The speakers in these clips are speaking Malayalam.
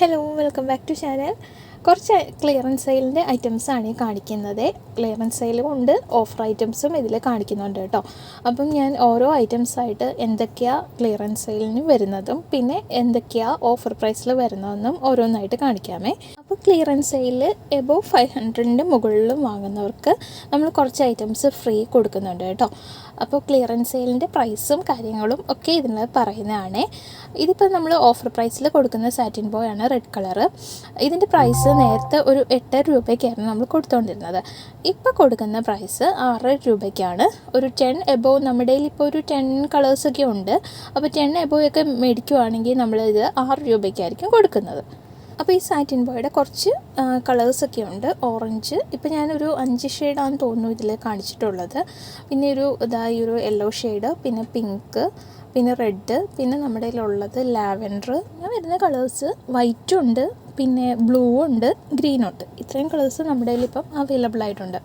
hello welcome back to channel കുറച്ച് ക്ലിയറൻസ് സെയിലിന്റെ ഐറ്റംസാണ് ഈ കാണിക്കുന്നത്. ക്ലിയറൻസ് സെയിലും ഉണ്ട് ഓഫർ ഐറ്റംസും ഇതിൽ കാണിക്കുന്നുണ്ട് കേട്ടോ. അപ്പം ഞാൻ ഓരോ ഐറ്റംസ് ആയിട്ട് എന്തൊക്കെയാണ് ക്ലിയറൻസ് സെയിലിന് വരുന്നതും പിന്നെ എന്തൊക്കെയാണ് ഓഫർ പ്രൈസിൽ വരുന്നതെന്നും ഓരോന്നായിട്ട് കാണിക്കാമേ. അപ്പോൾ ക്ലിയറൻസ് സെയിലിൽ എബോവ് ഫൈവ് ഹൺഡ്രഡിന്റെ മുകളിലും വാങ്ങുന്നവർക്ക് നമ്മൾ കുറച്ച് ഐറ്റംസ് ഫ്രീ കൊടുക്കുന്നുണ്ട് കേട്ടോ. അപ്പോൾ ക്ലിയറൻസ് സെയിലിന്റെ പ്രൈസും കാര്യങ്ങളും ഒക്കെ ഇതിൽ പറയുന്നതാണ്. ഇതിപ്പോൾ നമ്മൾ ഓഫർ പ്രൈസിൽ കൊടുക്കുന്ന സാറ്റിൻ ബോയാണ് റെഡ് കളറ് ഇതിന്റെ പ്രൈസ് നേരത്തെ ഒരു എട്ടര രൂപയ്ക്കായിരുന്നു നമ്മൾ കൊടുത്തുകൊണ്ടിരുന്നത് ഇപ്പോൾ കൊടുക്കുന്ന പ്രൈസ് ആറ് രൂപയ്ക്കാണ്. ഒരു ടെൻ എബോവ് നമ്മുടെ ഇപ്പോൾ ഒരു ടെൻ കളേഴ്സൊക്കെ ഉണ്ട്. അപ്പോൾ ടെൻ എബോവ് ഒക്കെ മേടിക്കുവാണെങ്കിൽ നമ്മളിത് ആറ് രൂപയ്ക്കായിരിക്കും കൊടുക്കുന്നത്. അപ്പോൾ ഈ സാറ്റിൻ ബോയുടെ കുറച്ച് കളേഴ്സൊക്കെ ഉണ്ട്. ഓറഞ്ച് ഇപ്പോൾ ഞാനൊരു അഞ്ച് ഷെയ്ഡാണെന്ന് തോന്നുന്നു ഇതിൽ കാണിച്ചിട്ടുള്ളത്. പിന്നെ ഒരു ഇതായി ഒരു യെല്ലോ ഷെയ്ഡ് പിന്നെ പിങ്ക് പിന്നെ റെഡ് പിന്നെ നമ്മുടെ കയ്യിലുള്ളത് ലാവൻഡർ ഞാൻ വരുന്ന കളേഴ്സ് വൈറ്റും ഉണ്ട് പിന്നെ ബ്ലൂ ഉണ്ട് ഗ്രീനും ഉണ്ട് ഇത്രയും കളേഴ്സ് നമ്മുടെ കയ്യിൽ ഇപ്പം അവൈലബിൾ ആയിട്ടുണ്ട്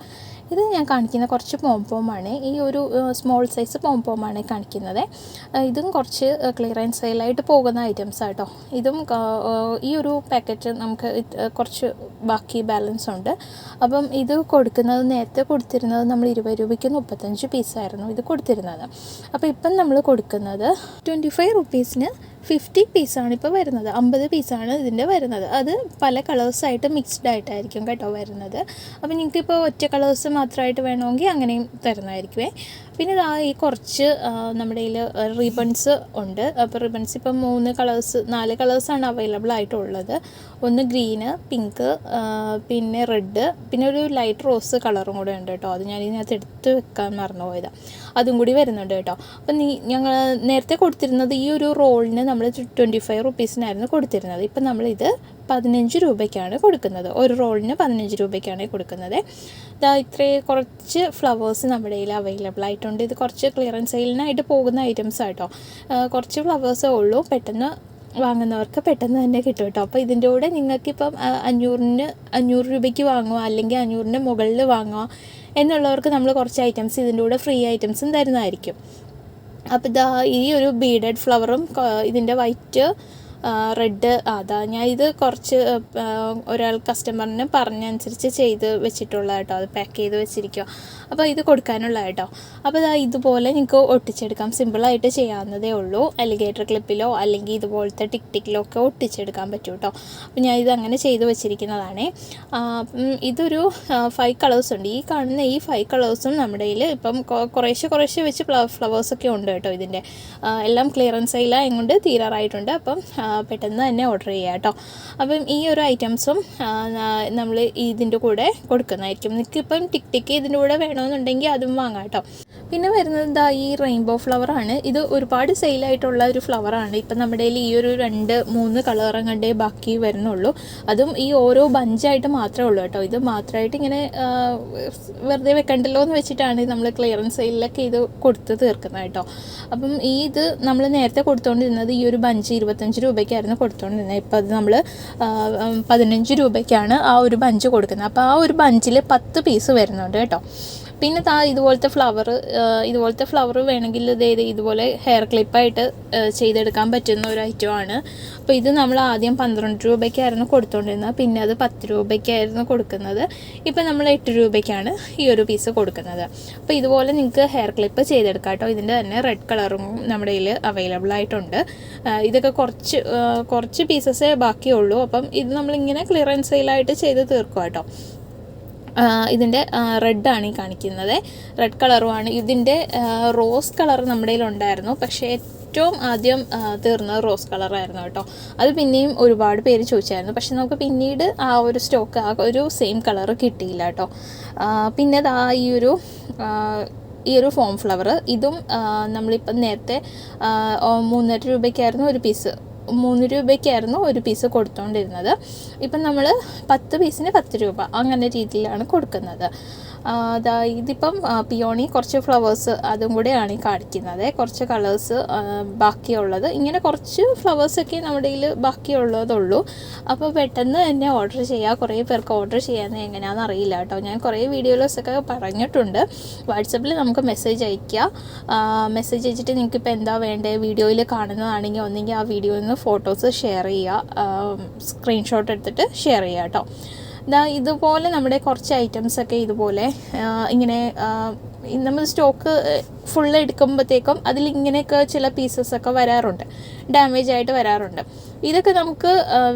ഇത് ഞാൻ കാണിക്കുന്ന കുറച്ച് പോംപോമാണ് ഈ ഒരു സ്മോൾ സൈസ് പോംപോമാണ് കാണിക്കുന്നത്. ഇതും കുറച്ച് ക്ലിയറൻസ് സെയിലായിട്ട് പോകുന്ന ഐറ്റംസ് ആട്ടോ ഇതും ഈ ഒരു പാക്കറ്റ് നമുക്ക് കുറച്ച് ബാക്കി ബാലൻസ് ഉണ്ട്. അപ്പം ഇത് കൊടുക്കുന്നത് നേരത്തെ കൊടുത്തിരുന്നത് നമ്മൾ ഇരുപത് രൂപയ്ക്ക് മുപ്പത്തഞ്ച് പീസായിരുന്നു ഇത് കൊടുത്തിരുന്നത്. അപ്പോൾ ഇപ്പം നമ്മൾ കൊടുക്കുന്നത് ട്വന്റി ഫൈവ് റുപ്പീസിന് ഫിഫ്റ്റി പീസാണ് ഇപ്പോൾ വരുന്നത്. അമ്പത് പീസാണ് ഇതിന്റെ വരുന്നത്. അത് പല കളേഴ്സായിട്ട് മിക്സ്ഡ് ആയിട്ടായിരിക്കും കേട്ടോ വരുന്നത്. അപ്പോൾ നിങ്ങൾക്കിപ്പോൾ ഒറ്റ കളേഴ്സ് മാത്രമായിട്ട് വേണമെങ്കിൽ അങ്ങനെയും തരുന്നതായിരിക്കുമേ പിന്നെ ഇതാ ഈ കുറച്ച് നമ്മുടെ കയ്യിൽ റിബൺസ് ഉണ്ട്. അപ്പോൾ റിബൺസ് ഇപ്പം മൂന്ന് കളേഴ്സ് നാല് കളേഴ്സാണ് അവൈലബിൾ ആയിട്ടുള്ളത്. ഒന്ന് ഗ്രീന് പിങ്ക് പിന്നെ റെഡ് പിന്നെ ഒരു ലൈറ്റ് റോസ് കളറും കൂടെ ഉണ്ട് കേട്ടോ. അത് ഞാൻ ഇതിനകത്ത് എടുത്ത് വെക്കാൻ മറന്നുപോയതാണ് അതും കൂടി വരുന്നുണ്ട് കേട്ടോ. അപ്പം നീ ഞങ്ങൾ നേരത്തെ കൊടുത്തിരുന്നത് ഈ ഒരു റോളിന് നമ്മൾ ട്വന്റി ഫൈവ് റുപ്പീസിനായിരുന്നു കൊടുത്തിരുന്നത്. ഇപ്പം നമ്മളിത് പതിനഞ്ച് രൂപയ്ക്കാണ് കൊടുക്കുന്നത്. ഒരു റോളിന് പതിനഞ്ച് രൂപയ്ക്കാണ് കൊടുക്കുന്നത്. ഇതാ ഇത്രയും കുറച്ച് ഫ്ലവേഴ്സ് നമ്മുടെ കയ്യിൽ അവൈലബിൾ ആയിട്ടുണ്ട്. ഇത് കുറച്ച് ക്ലിയറൻസ് സെയിലിനായിട്ട് പോകുന്ന ഐറ്റംസ് ആട്ടോ കുറച്ച് ഫ്ലവേഴ്സേ ഉള്ളൂ. പെട്ടെന്ന് വാങ്ങുന്നവർക്ക് പെട്ടെന്ന് തന്നെ കിട്ടും കേട്ടോ അപ്പോൾ ഇതിന്റെ കൂടെ നിങ്ങൾക്കിപ്പം അഞ്ഞൂറിന് അഞ്ഞൂറ് രൂപയ്ക്ക് വാങ്ങുക അല്ലെങ്കിൽ അഞ്ഞൂറിന് മുകളിൽ വാങ്ങുക എന്നുള്ളവർക്ക് നമ്മൾ കുറച്ച് ഐറ്റംസ് ഇതിന്റെ കൂടെ ഫ്രീ ഐറ്റംസും തരുന്നതായിരിക്കും. അപ്പോൾ ഇതാ ഈ ഒരു ബീഡഡ് ഫ്ലവറും ഇതിന്റെ വൈറ്റ് റെഡ് അതാ ഞാൻ ഇത് കുറച്ച് ഒരാൾ കസ്റ്റമറിന് പറഞ്ഞനുസരിച്ച് ചെയ്ത് വെച്ചിട്ടുള്ള കേട്ടോ അത് പാക്ക് ചെയ്ത് വെച്ചിരിക്കുക അപ്പോൾ ഇത് കൊടുക്കാനുള്ള കേട്ടോ അപ്പോൾ ഇതാ ഇതുപോലെ നിങ്ങൾക്ക് ഒട്ടിച്ചെടുക്കാം. സിമ്പിളായിട്ട് ചെയ്യാവുന്നതേ ഉള്ളൂ. അലിഗേറ്റർ ക്ലിപ്പിലോ അല്ലെങ്കിൽ ഇതുപോലത്തെ ടിക് ടിക്കിലോ ഒക്കെ ഒട്ടിച്ചെടുക്കാൻ പറ്റും കേട്ടോ അപ്പോൾ ഞാൻ ഇത് അങ്ങനെ ചെയ്ത് വെച്ചിരിക്കുന്നതാണ്. ഇതൊരു ഫൈവ് കളേഴ്സ് ഉണ്ട്. ഈ കാണുന്ന ഈ ഫൈവ് കളേഴ്സും നമ്മുടെ കയ്യിൽ ഇപ്പം കുറേശ്ശെ കുറേശ്ശെ വെച്ച് ഫ്ലവേഴ്സൊക്കെ ഉണ്ട് കേട്ടോ ഇതിന്റെ എല്ലാം ക്ലിയറൻസ് ആയില്ല എങ്ങോട്ട് തീരാറായിട്ടുണ്ട് അപ്പം പെട്ടെന്ന് തന്നെ ഓർഡർ ചെയ്യുക കേട്ടോ അപ്പം ഈ ഒരു ഐറ്റംസും നമ്മൾ ഇതിന്റെ കൂടെ കൊടുക്കുന്നതായിരിക്കും. നിങ്ങൾക്ക് ഇപ്പം ടിക് ടിക്ക് ഇതിന്റെ കൂടെ വേണമെന്നുണ്ടെങ്കിൽ അതും വാങ്ങാം കേട്ടോ പിന്നെ വരുന്നത് ഇതാ ഈ റെയിൻബോ ഫ്ലവറാണ് ഇത് ഒരുപാട് സെയിലായിട്ടുള്ള ഒരു ഫ്ലവറാണ് ഇപ്പം നമ്മുടെ ഈ ഒരു രണ്ട് മൂന്ന് കളറും കണ്ടേ ബാക്കി വരുന്നുള്ളൂ. അതും ഈ ഓരോ ബഞ്ചായിട്ട് മാത്രമേ ഉള്ളൂ കേട്ടോ. ഇത് മാത്രമായിട്ട് ഇങ്ങനെ വെറുതെ വെക്കണ്ടല്ലോ എന്ന് വെച്ചിട്ടാണ് നമ്മൾ ക്ലിയറൻസ് സെയിലൊക്കെ ഇത് കൊടുത്ത് തീർക്കുന്നത് കേട്ടോ. അപ്പം ഈ ഇത് നമ്മൾ നേരത്തെ കൊടുത്തുകൊണ്ടിരുന്നത് ഈ ഒരു ബഞ്ച് ഇരുപത്തഞ്ച് രൂപയ്ക്കായിരുന്നു കൊടുത്തുകൊണ്ടിരുന്നത് ഇപ്പോൾ അത് നമ്മൾ പതിനഞ്ച് രൂപയ്ക്കാണ് ആ ഒരു ബഞ്ച് കൊടുക്കുന്നത്. അപ്പോൾ ആ ഒരു ബഞ്ചിൽ പത്ത് പീസ് വരുന്നുണ്ട് കേട്ടോ. പിന്നെ താ ഇതുപോലത്തെ ഫ്ലവർ ഇതുപോലത്തെ ഫ്ലവർ വേണമെങ്കിൽ ഇതേത് ഇതുപോലെ ഹെയർ ക്ലിപ്പായിട്ട് ചെയ്തെടുക്കാൻ പറ്റുന്ന ഒരു ഐറ്റമാണ് അപ്പോൾ ഇത് നമ്മൾ ആദ്യം പന്ത്രണ്ട് രൂപയ്ക്കായിരുന്നു കൊടുത്തുകൊണ്ടിരുന്നത് പിന്നെ അത് പത്ത് രൂപയ്ക്കായിരുന്നു കൊടുക്കുന്നത്. ഇപ്പം നമ്മൾ എട്ട് രൂപയ്ക്കാണ് ഈ ഒരു പീസ് കൊടുക്കുന്നത്. അപ്പോൾ ഇതുപോലെ നിങ്ങൾക്ക് ഹെയർ ക്ലിപ്പ് ചെയ്തെടുക്കാം കേട്ടോ. ഇതിന്റെ തന്നെ റെഡ് കളറും നമ്മുടെ കയ്യിൽ അവൈലബിൾ ആയിട്ടുണ്ട്. ഇതൊക്കെ കുറച്ച് കുറച്ച് പീസസേ ബാക്കിയുള്ളൂ. അപ്പം ഇത് നമ്മളിങ്ങനെ ക്ലിയറൻസ് സെയിലായിട്ട് ചെയ്ത് തീർക്കുക കേട്ടോ. ഇതിന്റെ റെഡാണ് ഈ കാണിക്കുന്നത്. റെഡ് കളറുമാണ്. ഇതിന്റെ റോസ് കളർ നമ്മുടെ ഉണ്ടായിരുന്നു പക്ഷേ ഏറ്റവും ആദ്യം ആ, തീർന്നത് റോസ് കളറായിരുന്നു കേട്ടോ. അത് പിന്നെയും ഒരുപാട് പേര് ചോദിച്ചായിരുന്നു. പക്ഷെ നമുക്ക് പിന്നീട് ആ ഒരു സ്റ്റോക്ക് ആ ഒരു സെയിം കളർ കിട്ടിയില്ല കേട്ടോ. പിന്നെ ദാ ഈ ഒരു ഈ ഒരു ഫോം ഫ്ലവർ ഇതും ആ, നമ്മളിപ്പം നേരത്തെ ആ, മൂന്നര രൂപയ്ക്കായിരുന്നു ഒരു പീസ് മൂന്ന് രൂപയ്ക്കായിരുന്നു ഒരു പീസ് കൊടുത്തുകൊണ്ടിരുന്നത് ഇപ്പം നമ്മൾ പത്ത് പീസിന് പത്ത് രൂപ അങ്ങനെ രീതിയിലാണ് കൊടുക്കുന്നത്. ഇതിപ്പം പിയോണി കുറച്ച് ഫ്ലവേഴ്സ് അതും കൂടെയാണ് ഈ കാണിക്കുന്നത്. കുറച്ച് കളേഴ്സ് ബാക്കിയുള്ളത്. ഇങ്ങനെ കുറച്ച് ഫ്ലവേഴ്സൊക്കെ നമ്മുടെ കയ്യിൽ ബാക്കിയുള്ളതുള്ളൂ. അപ്പോൾ പെട്ടെന്ന് തന്നെ ഓർഡർ ചെയ്യുക കുറേ പേർക്ക് ഓർഡർ ചെയ്യാമെന്ന് എങ്ങനെയാണെന്ന് അറിയില്ല കേട്ടോ. ഞാൻ കുറേ വീഡിയോസൊക്കെ പറഞ്ഞിട്ടുണ്ട്. വാട്സപ്പിൽ നമുക്ക് മെസ്സേജ് അയയ്ക്കുക മെസ്സേജ് അയച്ചിട്ട് നിങ്ങൾക്ക് ഇപ്പോൾ എന്താ വേണ്ടത്? വീഡിയോയിൽ കാണുന്നതാണെങ്കിൽ ഒന്നെങ്കിൽ ആ വീഡിയോയിൽ നിന്ന് ഫോട്ടോസ് ഷെയർ ചെയ്യുക. സ്ക്രീൻഷോട്ട് എടുത്തിട്ട് ഷെയർ ചെയ്യുക കേട്ടോ. ഇതുപോലെ നമ്മുടെ കുറച്ച് ഐറ്റംസ് ഒക്കെ ഇതുപോലെ ഇങ്ങനെ നമ്മൾ സ്റ്റോക്ക് ഫുൾ എടുക്കുമ്പോഴത്തേക്കും അതിൽ ഇങ്ങനെയൊക്കെ ചില പീസസ് ഒക്കെ വരാറുണ്ട്. ഡാമേജ് ആയിട്ട് വരാറുണ്ട്. ഇതൊക്കെ നമുക്ക്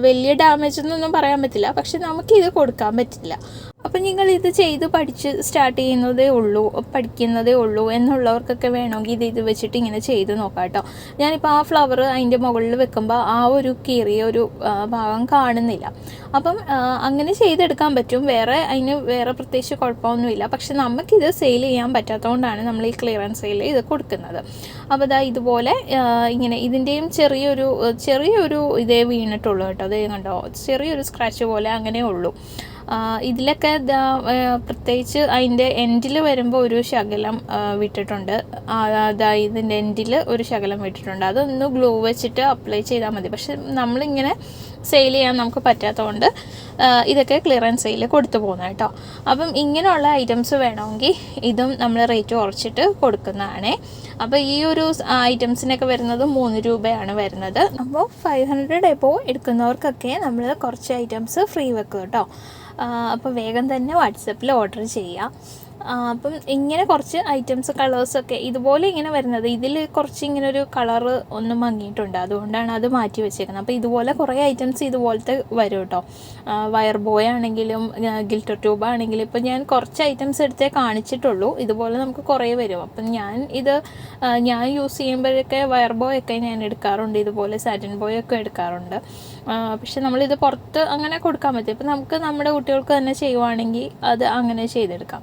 വലിയ ഡാമേജ് എന്നൊന്നും പറയാൻ പറ്റില്ല. പക്ഷെ നമുക്ക് ഇത് കൊടുക്കാൻ പറ്റില്ല. അപ്പം നിങ്ങൾ ഇത് ചെയ്ത് പഠിച്ച് സ്റ്റാർട്ട് ചെയ്യുന്നതേ ഉള്ളൂ പഠിക്കുന്നതേ ഉള്ളൂ എന്നുള്ളവർക്കൊക്കെ വേണമെങ്കിൽ ഇത് ഇത് വെച്ചിട്ട് ഇങ്ങനെ ചെയ്ത് നോക്കാം കേട്ടോ ഞാനിപ്പോൾ ആ ഫ്ലവർ അതിന്റെ മുകളിൽ വെക്കുമ്പോൾ ആ ഒരു കീറിയ ഒരു ഭാഗം കാണുന്നില്ല. അപ്പം അങ്ങനെ ചെയ്തെടുക്കാൻ പറ്റും. വേറെ അതിന് വേറെ പ്രത്യേകിച്ച് കുഴപ്പമൊന്നുമില്ല. പക്ഷെ നമുക്കിത് സെയിൽ ചെയ്യാൻ പറ്റാത്തതുകൊണ്ടാണ് നമ്മൾ ഈ ക്ലിയറൻസ് സെയിൽ ഇത് കൊടുക്കുന്നത്. അപ്പോൾ ഇതാ ഇതുപോലെ ഇങ്ങനെ ഇതിന്റെയും ചെറിയൊരു ചെറിയൊരു ഇതേ വീണിട്ടുള്ളൂ കേട്ടോ. അത് കണ്ടോ? ചെറിയൊരു സ്ക്രാച്ച് പോലെ അങ്ങനെ ഉള്ളൂ ഇതിലൊക്കെ പ്രത്യേകിച്ച് അതിന്റെ എൻഡിൽ വരുമ്പോൾ ഒരു ശകലം വിട്ടിട്ടുണ്ട്. അതായത് അതാ ഇതിന്റെ എൻഡിൽ ഒരു ശകലം വിട്ടിട്ടുണ്ട്. അതൊന്ന് ഗ്ലൂ വെച്ചിട്ട് അപ്ലൈ ചെയ്താൽ മതി. പക്ഷെ നമ്മളിങ്ങനെ സെയിൽ ചെയ്യാൻ നമുക്ക് പറ്റാത്തതുകൊണ്ട് ഇതൊക്കെ ക്ലിയറൻസ് സെയിൽ കൊടുത്തു പോകുന്നത് കേട്ടോ. അപ്പം ഇങ്ങനെയുള്ള ഐറ്റംസ് വേണമെങ്കിൽ ഇതും നമ്മൾ റേറ്റ് കുറച്ചിട്ട് കൊടുക്കുന്നതാണേ. അപ്പോൾ ഈ ഒരു ഐറ്റംസിനൊക്കെ വരുന്നത് മൂന്ന് രൂപയാണ് വരുന്നത്. അപ്പോൾ ഫൈവ് ഹൺഡ്രഡ് എബോ എടുക്കുന്നവർക്കൊക്കെ നമ്മൾ കുറച്ച് ഐറ്റംസ് ഫ്രീ വെക്കും കേട്ടോ. അപ്പോൾ വേഗം തന്നെ വാട്സപ്പിൽ ഓർഡർ ചെയ്യാം. അപ്പം ഇങ്ങനെ കുറച്ച് ഐറ്റംസ് കളേഴ്സൊക്കെ ഇതുപോലെ ഇങ്ങനെ വരുന്നത്. ഇതിൽ കുറച്ച് ഇങ്ങനെ ഒരു കളറ് ഒന്ന് മങ്ങിയിട്ടുണ്ട്. അതുകൊണ്ടാണ് അത് മാറ്റി വെച്ചേക്കുന്നത്. അപ്പോൾ ഇതുപോലെ കുറേ ഐറ്റംസ് ഇതുപോലത്തെ വരും കേട്ടോ വയർ ബോയ് ആണെങ്കിലും ഗിൽറ്റർ ട്യൂബ് ആണെങ്കിലും. ഇപ്പം ഞാൻ കുറച്ച് ഐറ്റംസ് എടുത്തേ കാണിച്ചിട്ടുള്ളൂ. ഇതുപോലെ നമുക്ക് കുറേ വരും. അപ്പം ഞാൻ ഇത് ഞാൻ യൂസ് ചെയ്യുമ്പോഴൊക്കെ വയർ ബോയ് ഒക്കെ ഞാൻ എടുക്കാറുണ്ട്. ഇതുപോലെ സാറ്റൻ ബോയ് ഒക്കെ എടുക്കാറുണ്ട്. പക്ഷെ നമ്മളിത് പുറത്ത് അങ്ങനെ കൊടുക്കാൻ പറ്റും ഇപ്പം നമുക്ക് നമ്മുടെ കുട്ടികൾക്ക് തന്നെ ചെയ്യുവാണെങ്കിൽ അത് അങ്ങനെ ചെയ്തെടുക്കാം.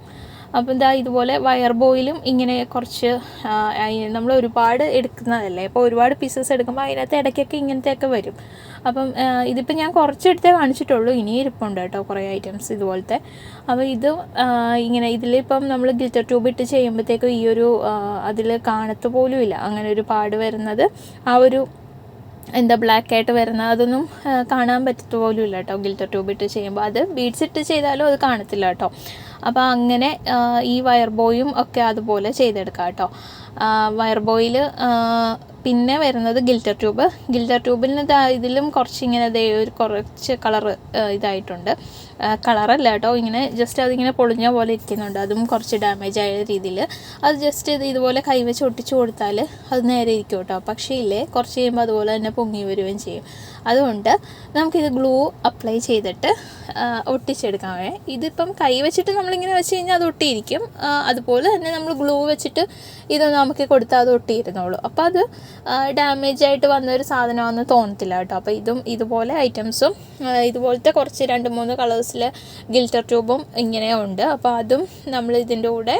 അപ്പം ഇതാ ഇതുപോലെ വയർ ബോയിലും ഇങ്ങനെ കുറച്ച് നമ്മൾ ഒരുപാട് എടുക്കുന്നതല്ലേ? അപ്പോൾ ഒരുപാട് പീസസ് എടുക്കുമ്പോൾ അതിനകത്ത് ഇടയ്ക്കൊക്കെ ഇങ്ങനത്തെയൊക്കെ വരും. അപ്പം ഇതിപ്പോൾ ഞാൻ കുറച്ചെടുത്തേ കാണിച്ചിട്ടുള്ളൂ. ഇനി ഇരിപ്പുണ്ട് കേട്ടോ കുറേ ഐറ്റംസ് ഇതുപോലത്തെ. അപ്പോൾ ഇത് ഇങ്ങനെ ഇതിലിപ്പം നമ്മൾ ഗിൽറ്റർ ട്യൂബ് ഇട്ട് ചെയ്യുമ്പോഴത്തേക്കും ഈ ഒരു അതിൽ കാണത്ത് പോലും ഇല്ല അങ്ങനെ ഒരു പാട് വരുന്നത് ആ ഒരു എന്താ ബ്ലാക്ക് ആയിട്ട് വരുന്ന അതൊന്നും കാണാൻ പറ്റത്തു പോലും ഇല്ല കേട്ടോ ഗിൽറ്റർ ട്യൂബ് ഇട്ട് ചെയ്യുമ്പോൾ അത് ബീഡ്സ് ഇട്ട് ചെയ്താലും അത് കാണത്തില്ല കേട്ടോ അപ്പോൾ അങ്ങനെ ഈ വയർ ബോയും ഒക്കെ അതുപോലെ ചെയ്തെടുക്കാം കേട്ടോ വയർ ബോയിൽ പിന്നെ വരുന്നത് ഗിൽറ്റർ ട്യൂബ്. ഗിൽറ്റർ ട്യൂബിന് ഇതിലും കുറച്ച് ഇങ്ങനെ ദേ ഒരു കുറച്ച് കളർ ഇതായിട്ടുണ്ട്. കളറല്ല കേട്ടോ. ഇങ്ങനെ ജസ്റ്റ് അതിങ്ങനെ പൊളിഞ്ഞ പോലെ ഇരിക്കുന്നുണ്ട്. അതും കുറച്ച് ഡാമേജ് ആയ രീതിയിൽ അത് ജസ്റ്റ് ഇത് ഇതുപോലെ കൈവച്ച് ഒട്ടിച്ചു കൊടുത്താൽ അത് നേരെ ഇരിക്കും കേട്ടോ. പക്ഷേ ഇല്ലേ കുറച്ച് കഴിയുമ്പോൾ അതുപോലെ തന്നെ പൊങ്ങി വരികയും ചെയ്യും. അതുകൊണ്ട് നമുക്കിത് ഗ്ലൂ അപ്ലൈ ചെയ്തിട്ട് ഒട്ടിച്ചെടുക്കാമേ ഇതിപ്പം കൈ വെച്ചിട്ട് നമ്മളിങ്ങനെ വെച്ച് കഴിഞ്ഞാൽ അത് ഒട്ടിയിരിക്കും. അതുപോലെ തന്നെ നമ്മൾ ഗ്ലൂ വെച്ചിട്ട് ഇത് നമുക്ക് കൊടുത്താൽ അത് ഒട്ടിയിരുന്നോളൂ. അപ്പോൾ അത് ഡാമേജ് ആയിട്ട് വന്ന ഒരു സാധനമാണെന്ന് തോന്നത്തില്ല കേട്ടോ. അപ്പോൾ ഇതും ഇതുപോലെ ഐറ്റംസും ഇതുപോലത്തെ കുറച്ച് രണ്ട് മൂന്ന് കളേഴ്സിൽ ഗിൽറ്റർ ട്യൂബും ഇങ്ങനെ ഉണ്ട് അപ്പോൾ അതും നമ്മൾ ഇതിന്റെ കൂടെ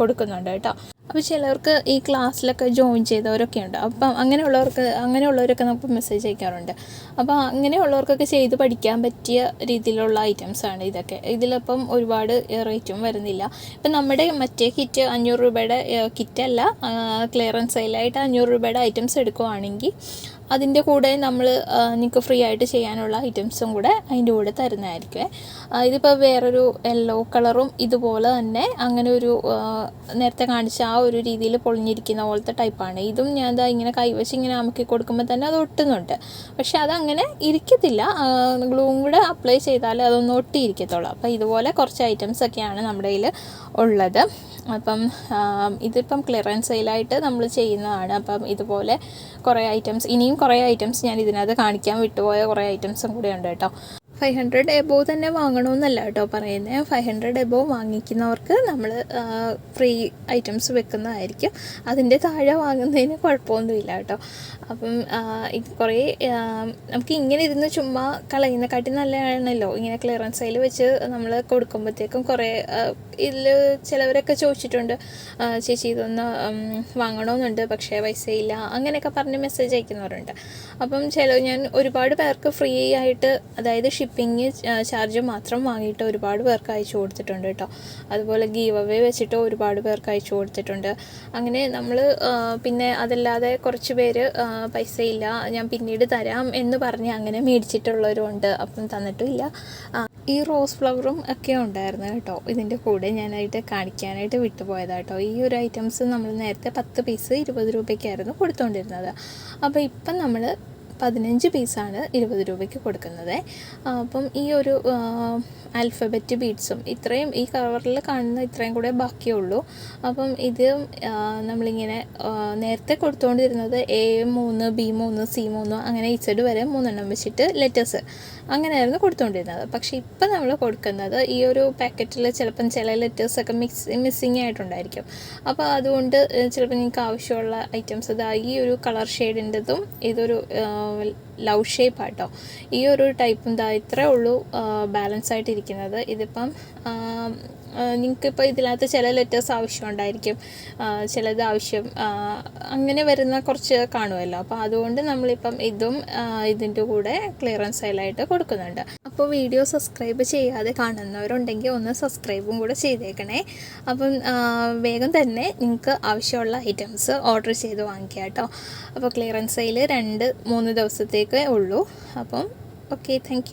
കൊടുക്കുന്നുണ്ട് കേട്ടോ. അപ്പോൾ ചിലർക്ക് ഈ ക്ലാസ്സിലൊക്കെ ജോയിൻ ചെയ്തവരൊക്കെ ഉണ്ട് അപ്പം അങ്ങനെയുള്ളവർക്ക് അങ്ങനെയുള്ളവരൊക്കെ നമുക്ക് മെസ്സേജ് അയക്കാറുണ്ട്. അപ്പോൾ അങ്ങനെയുള്ളവർക്കൊക്കെ ചെയ്ത് പഠിക്കാൻ പറ്റിയ രീതിയിലുള്ള ഐറ്റംസാണ് ഇതൊക്കെ. ഇതിലിപ്പം ഒരുപാട് റേറ്റും വരുന്നില്ല. ഇപ്പം നമ്മുടെ മറ്റേ കിറ്റ് അഞ്ഞൂറ് രൂപയുടെ കിറ്റല്ല ക്ലിയറൻസ് സെയിലായിട്ട് അഞ്ഞൂറ് രൂപയുടെ ഐറ്റംസ് എടുക്കുവാണെങ്കിൽ അതിന്റെ കൂടെ നമ്മൾ നിങ്ങൾക്ക് ഫ്രീ ആയിട്ട് ചെയ്യാനുള്ള ഐറ്റംസും കൂടെ അതിന്റെ കൂടെ തരുന്നതായിരിക്കും ഇതിപ്പോൾ വേറൊരു യെല്ലോ കളറും ഇതുപോലെ തന്നെ അങ്ങനെ ഒരു നേരത്തെ കാണിച്ച ആ ഒരു രീതിയിൽ പൊളിഞ്ഞിരിക്കുന്ന പോലത്തെ ടൈപ്പാണ് ഇതും ഞാൻ ദാ ഇങ്ങനെ കൈവച്ച് ഇങ്ങനെ അമക്കി കൊടുക്കുമ്പോൾ തന്നെ അത് ഒട്ടുന്നുണ്ട്. പക്ഷെ അതങ്ങനെ ഇരിക്കത്തില്ല. ഗ്ലൂവും കൂടെ അപ്ലൈ ചെയ്താൽ അതൊന്നും ഒട്ടിയിരിക്കത്തുള്ളൂ. അപ്പോൾ ഇതുപോലെ കുറച്ച് ഐറ്റംസ് ഒക്കെയാണ് നമ്മുടെ കയ്യിൽ ഉള്ളത്. അപ്പം ഇതിപ്പം ക്ലിയറൻസ് സെയിലായിട്ട് നമ്മൾ ചെയ്യുന്നതാണ്. അപ്പം ഇതുപോലെ കുറേ ഐറ്റംസ് ഇനിയും കുറേ ഐറ്റംസ് ഞാൻ ഇതിനകത്ത് കാണിക്കാൻ വിട്ടുപോയ കുറേ ഐറ്റംസും കൂടെ ഉണ്ട് കേട്ടോ. ഫൈവ് ഹൺഡ്രഡ് എബോവ് തന്നെ വാങ്ങണമെന്നല്ല കേട്ടോ പറയുന്നത് ഫൈവ് ഹൺഡ്രഡ് എബോവ് വാങ്ങിക്കുന്നവർക്ക് നമ്മൾ ഫ്രീ ഐറ്റംസ് വെക്കുന്നതായിരിക്കും. അതിന്റെ താഴെ വാങ്ങുന്നതിന് കുഴപ്പമൊന്നുമില്ല കേട്ടോ. അപ്പം ഇത് കുറേ നമുക്ക് ഇങ്ങനെ ഇരുന്ന് ചുമ്മാ കളയുന്നക്കാട്ടി നല്ലതാണല്ലോ. ഇങ്ങനെ ക്ലിയറൻസ് സെയിൽ വെച്ച് നമ്മൾ കൊടുക്കുമ്പോഴത്തേക്കും കുറേ ഇതിൽ ചിലവരൊക്കെ ചോദിച്ചിട്ടുണ്ട്. ചേച്ചി ഇതൊന്ന് വാങ്ങണമെന്നുണ്ട് പക്ഷേ പൈസയില്ല. അങ്ങനെയൊക്കെ പറഞ്ഞ് മെസ്സേജ് അയക്കുന്നവരുണ്ട്. അപ്പം ചില ഞാൻ ഒരുപാട് പേർക്ക് ഫ്രീ ആയിട്ട് അതായത് ഷിപ്പിംഗ് ചാർജ് മാത്രം വാങ്ങിയിട്ട് ഒരുപാട് പേർക്ക് അയച്ചു കൊടുത്തിട്ടുണ്ട് കേട്ടോ. അതുപോലെ ഗീവ് അവേ വെച്ചിട്ട് ഒരുപാട് പേർക്ക് അയച്ചു കൊടുത്തിട്ടുണ്ട്. അങ്ങനെ നമ്മൾ പിന്നെ അതല്ലാതെ കുറച്ച് പേര് പൈസയില്ല ഞാൻ പിന്നീട് തരാം എന്ന് പറഞ്ഞ് അങ്ങനെ മേടിച്ചിട്ടുള്ളവരുണ്ട്. അപ്പം തന്നിട്ടുമില്ല. ഈ റോസ് ഫ്ലവറും ഒക്കെ ഉണ്ടായിരുന്നു കേട്ടോ. ഇതിന്റെ കൂടെ ഞാനായിട്ട് കാണിക്കാനായിട്ട് വിട്ടുപോയതാണ് കേട്ടോ. ഈ ഒരു ഐറ്റംസ് നമ്മൾ നേരത്തെ പത്ത് പീസ് ഇരുപത് രൂപയ്ക്കായിരുന്നു കൊടുത്തുകൊണ്ടിരുന്നത് അപ്പോൾ ഇപ്പം നമ്മൾ പതിനഞ്ച് പീസാണ് ഇരുപത് രൂപയ്ക്ക് കൊടുക്കുന്നത്. അപ്പം ഈ ഒരു ആൽഫബറ്റ് ബീഡ്സും ഇത്രയും ഈ കവറിൽ കാണുന്ന ഇത്രയും കൂടെ ബാക്കിയുള്ളൂ. അപ്പം ഇത് നമ്മളിങ്ങനെ നേരത്തെ കൊടുത്തുകൊണ്ടിരുന്നത് എ മൂന്ന് ബി മൂന്ന് സി മൂന്ന് അങ്ങനെ ഇസഡ് വരെ മൂന്നെണ്ണം വെച്ചിട്ട് ലെറ്റേഴ്സ് അങ്ങനെയായിരുന്നു കൊടുത്തുകൊണ്ടിരുന്നത് പക്ഷേ ഇപ്പം നമ്മൾ കൊടുക്കുന്നത് ഈ ഒരു പാക്കറ്റിൽ ചിലപ്പം ചില ലെറ്റേഴ്സൊക്കെ മിക്സ് മിസ്സിങ് ആയിട്ടുണ്ടായിരിക്കും. അപ്പോൾ അതുകൊണ്ട് ചിലപ്പോൾ നിങ്ങൾക്ക് ആവശ്യമുള്ള ഐറ്റംസ് ഇതാ ഈ ഒരു കളർ ഷെയ്ഡിന്റെതും ഇതൊരു ലവ് ഷേപ്പ് ആട്ടോ. ഈ ഒരു ടൈപ്പും ഇതാ ഇത്രേ ഉള്ളൂ ബാലൻസ് ആയിട്ടിരിക്കുന്നത്. ഇതിപ്പം നിങ്ങൾക്കിപ്പോൾ ഇതിനകത്ത് ചില ലെറ്റേഴ്സ് ആവശ്യമുണ്ടായിരിക്കും. ചിലത് ആവശ്യം അങ്ങനെ വരുന്ന കുറച്ച് കാണുമല്ലോ. അപ്പോൾ അതുകൊണ്ട് നമ്മളിപ്പം ഇതും ഇതിന്റെ കൂടെ ക്ലിയറൻസ് സെയിലായിട്ട് കൊടുക്കുന്നുണ്ട്. അപ്പോൾ വീഡിയോ സബ്സ്ക്രൈബ് ചെയ്യാതെ കാണുന്നവരുണ്ടെങ്കിൽ ഒന്ന് സബ്സ്ക്രൈബും കൂടെ ചെയ്തേക്കണേ. അപ്പം വേഗം തന്നെ നിങ്ങൾക്ക് ആവശ്യമുള്ള ഐറ്റംസ് ഓർഡർ ചെയ്ത് വാങ്ങിക്കുക കേട്ടോ. അപ്പോൾ ക്ലിയറൻസ് സെയിൽ രണ്ട് മൂന്ന് ദിവസത്തേക്കേ ഉള്ളൂ. അപ്പം ഓക്കെ താങ്ക്